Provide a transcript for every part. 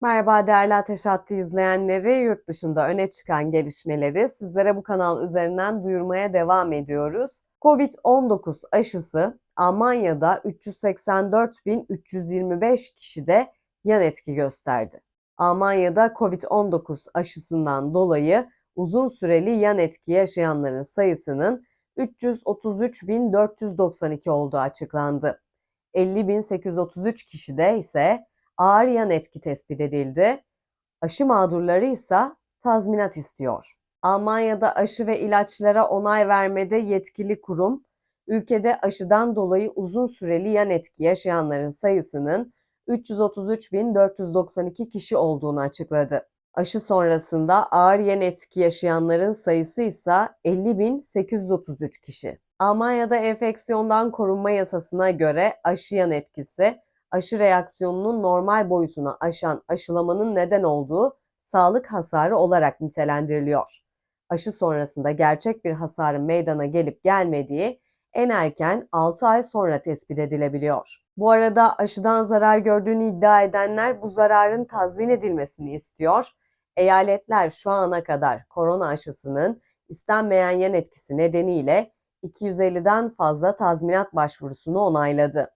Merhaba değerli Ateş Hattı izleyenleri, yurt dışında öne çıkan gelişmeleri sizlere bu kanal üzerinden duyurmaya devam ediyoruz. Covid-19 aşısı Almanya'da 384.325 kişide yan etki gösterdi. Almanya'da Covid-19 aşısından dolayı uzun süreli yan etki yaşayanların sayısının 333.492 olduğu açıklandı. 50.833 kişide ise ağır yan etki tespit edildi. Aşı mağdurları ise tazminat istiyor. Almanya'da aşı ve ilaçlara onay vermede yetkili kurum, ülkede aşıdan dolayı uzun süreli yan etki yaşayanların sayısının 333.492 kişi olduğunu açıkladı. Aşı sonrasında ağır yan etki yaşayanların sayısı ise 50.833 kişi. Almanya'da enfeksiyondan korunma yasasına göre aşı yan etkisi aşı reaksiyonunun normal boyutunu aşan aşılamanın neden olduğu sağlık hasarı olarak nitelendiriliyor. Aşı sonrasında gerçek bir hasarın meydana gelip gelmediği en erken 6 ay sonra tespit edilebiliyor. Bu arada aşıdan zarar gördüğünü iddia edenler bu zararın tazmin edilmesini istiyor. Eyaletler şu ana kadar korona aşısının istenmeyen yan etkisi nedeniyle 250'den fazla tazminat başvurusunu onayladı.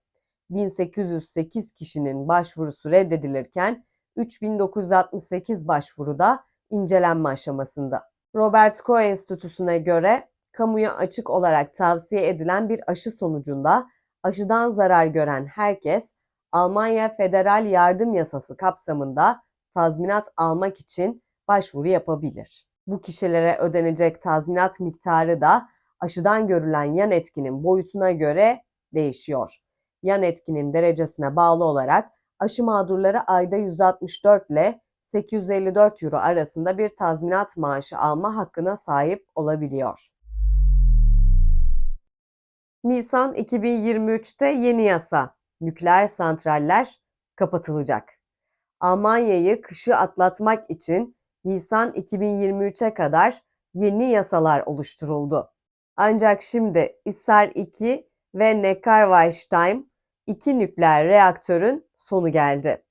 1808 kişinin başvurusu reddedilirken 3968 başvuruda incelenme aşamasında. Robert Koch Enstitüsü'ne göre kamuya açık olarak tavsiye edilen bir aşı sonucunda aşıdan zarar gören herkes Almanya Federal Yardım Yasası kapsamında tazminat almak için başvuru yapabilir. Bu kişilere ödenecek tazminat miktarı da aşıdan görülen yan etkinin boyutuna göre değişiyor yan etkinin derecesine bağlı olarak aşı mağdurları ayda 164 ile 854 euro arasında bir tazminat maaşı alma hakkına sahip olabiliyor. Nisan 2023'te yeni yasa, nükleer santraller kapatılacak. Almanya'yı kışı atlatmak için Nisan 2023'e kadar yeni yasalar oluşturuldu. Ancak şimdi İSAR 2 ve Neckarweißheim iki nükleer reaktörün sonu geldi.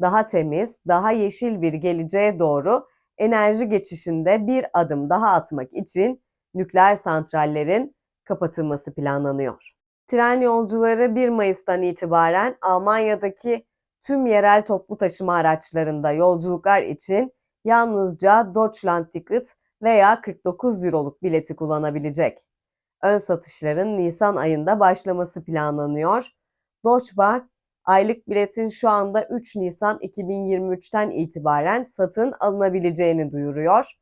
Daha temiz, daha yeşil bir geleceğe doğru enerji geçişinde bir adım daha atmak için nükleer santrallerin kapatılması planlanıyor. Tren yolcuları 1 Mayıs'tan itibaren Almanya'daki tüm yerel toplu taşıma araçlarında yolculuklar için yalnızca Deutschland-Ticket veya 49 Euroluk bileti kullanabilecek. Ön satışların Nisan ayında başlaması planlanıyor Deutsche aylık biletin şu anda 3 Nisan 2023'ten itibaren satın alınabileceğini duyuruyor.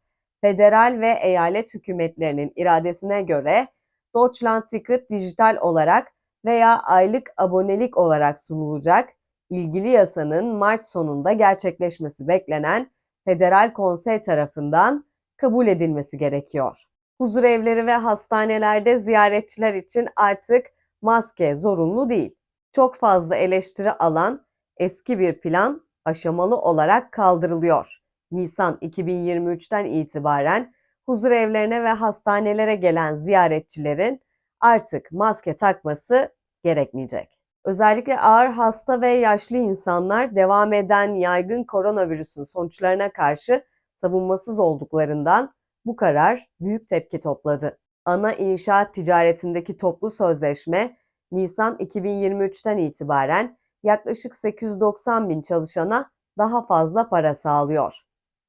Federal ve eyalet hükümetlerinin iradesine göre Deutschland Ticket dijital olarak veya aylık abonelik olarak sunulacak. İlgili yasanın Mart sonunda gerçekleşmesi beklenen Federal Konsey tarafından kabul edilmesi gerekiyor. Huzur evleri ve hastanelerde ziyaretçiler için artık maske zorunlu değil çok fazla eleştiri alan eski bir plan aşamalı olarak kaldırılıyor. Nisan 2023'ten itibaren huzur evlerine ve hastanelere gelen ziyaretçilerin artık maske takması gerekmeyecek. Özellikle ağır hasta ve yaşlı insanlar devam eden yaygın koronavirüsün sonuçlarına karşı savunmasız olduklarından bu karar büyük tepki topladı. Ana inşaat ticaretindeki toplu sözleşme Nisan 2023'ten itibaren yaklaşık 890 bin çalışana daha fazla para sağlıyor.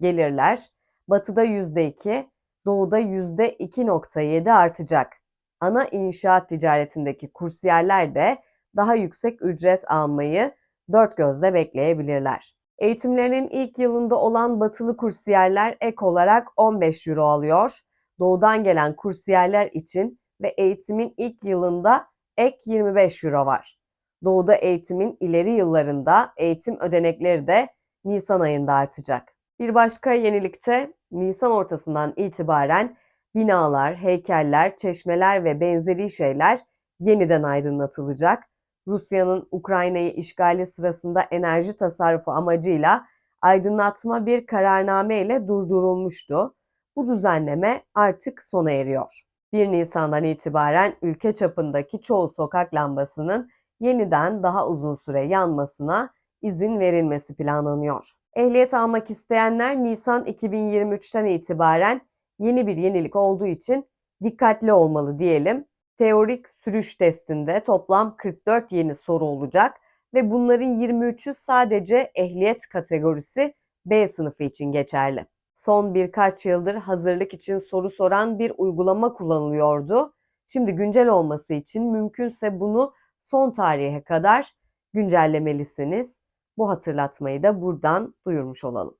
Gelirler batıda %2, doğuda %2.7 artacak. Ana inşaat ticaretindeki kursiyerler de daha yüksek ücret almayı dört gözle bekleyebilirler. Eğitimlerinin ilk yılında olan batılı kursiyerler ek olarak 15 euro alıyor. Doğudan gelen kursiyerler için ve eğitimin ilk yılında ek 25 euro var. Doğuda eğitimin ileri yıllarında eğitim ödenekleri de Nisan ayında artacak. Bir başka yenilikte Nisan ortasından itibaren binalar, heykeller, çeşmeler ve benzeri şeyler yeniden aydınlatılacak. Rusya'nın Ukrayna'yı işgali sırasında enerji tasarrufu amacıyla aydınlatma bir kararname ile durdurulmuştu. Bu düzenleme artık sona eriyor. 1 Nisan'dan itibaren ülke çapındaki çoğu sokak lambasının yeniden daha uzun süre yanmasına izin verilmesi planlanıyor. Ehliyet almak isteyenler Nisan 2023'ten itibaren yeni bir yenilik olduğu için dikkatli olmalı diyelim. Teorik sürüş testinde toplam 44 yeni soru olacak ve bunların 23'ü sadece ehliyet kategorisi B sınıfı için geçerli. Son birkaç yıldır hazırlık için soru soran bir uygulama kullanılıyordu. Şimdi güncel olması için mümkünse bunu son tarihe kadar güncellemelisiniz. Bu hatırlatmayı da buradan duyurmuş olalım.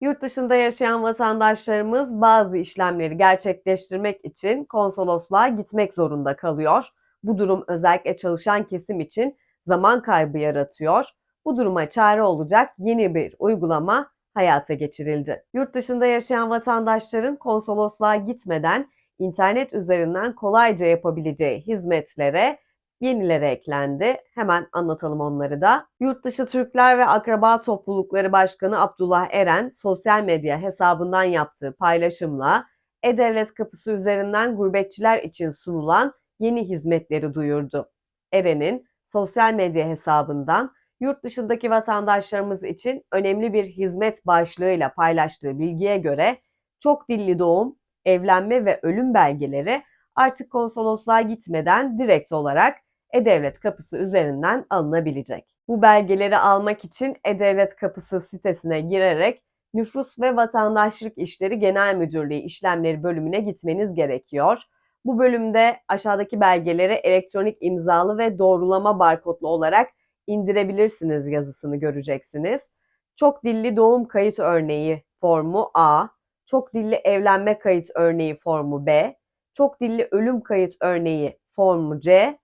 Yurt dışında yaşayan vatandaşlarımız bazı işlemleri gerçekleştirmek için konsolosluğa gitmek zorunda kalıyor. Bu durum özellikle çalışan kesim için zaman kaybı yaratıyor. Bu duruma çare olacak yeni bir uygulama hayata geçirildi. Yurt dışında yaşayan vatandaşların konsolosluğa gitmeden internet üzerinden kolayca yapabileceği hizmetlere yenileri eklendi. Hemen anlatalım onları da. Yurtdışı Türkler ve Akraba Toplulukları Başkanı Abdullah Eren sosyal medya hesabından yaptığı paylaşımla E-Devlet kapısı üzerinden gurbetçiler için sunulan yeni hizmetleri duyurdu. Eren'in sosyal medya hesabından yurt dışındaki vatandaşlarımız için önemli bir hizmet başlığıyla paylaştığı bilgiye göre çok dilli doğum, evlenme ve ölüm belgeleri artık konsolosluğa gitmeden direkt olarak e-Devlet kapısı üzerinden alınabilecek. Bu belgeleri almak için E-Devlet kapısı sitesine girerek Nüfus ve Vatandaşlık İşleri Genel Müdürlüğü işlemleri bölümüne gitmeniz gerekiyor. Bu bölümde aşağıdaki belgeleri elektronik imzalı ve doğrulama barkodlu olarak indirebilirsiniz yazısını göreceksiniz. Çok dilli doğum kayıt örneği formu A, çok dilli evlenme kayıt örneği formu B, çok dilli ölüm kayıt örneği formu C,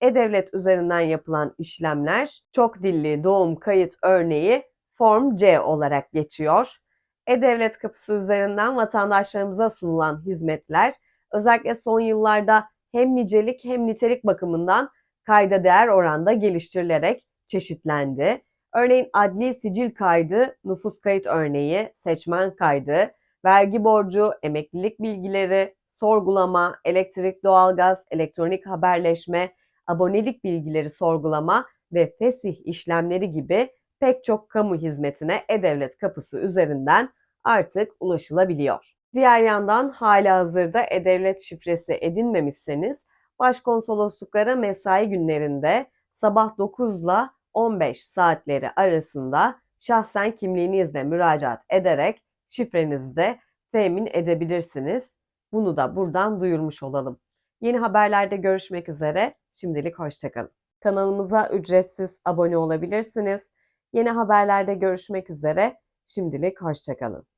e-Devlet üzerinden yapılan işlemler çok dilli doğum kayıt örneği Form C olarak geçiyor. E-Devlet kapısı üzerinden vatandaşlarımıza sunulan hizmetler özellikle son yıllarda hem nicelik hem nitelik bakımından kayda değer oranda geliştirilerek çeşitlendi. Örneğin adli sicil kaydı, nüfus kayıt örneği, seçmen kaydı, vergi borcu, emeklilik bilgileri, sorgulama, elektrik, doğalgaz, elektronik haberleşme, abonelik bilgileri sorgulama ve fesih işlemleri gibi pek çok kamu hizmetine E-Devlet kapısı üzerinden artık ulaşılabiliyor. Diğer yandan hala hazırda E-Devlet şifresi edinmemişseniz başkonsolosluklara mesai günlerinde sabah 9 ile 15 saatleri arasında şahsen kimliğinizle müracaat ederek şifrenizi de temin edebilirsiniz. Bunu da buradan duyurmuş olalım. Yeni haberlerde görüşmek üzere. Şimdilik hoşçakalın. Kanalımıza ücretsiz abone olabilirsiniz. Yeni haberlerde görüşmek üzere. Şimdilik hoşçakalın.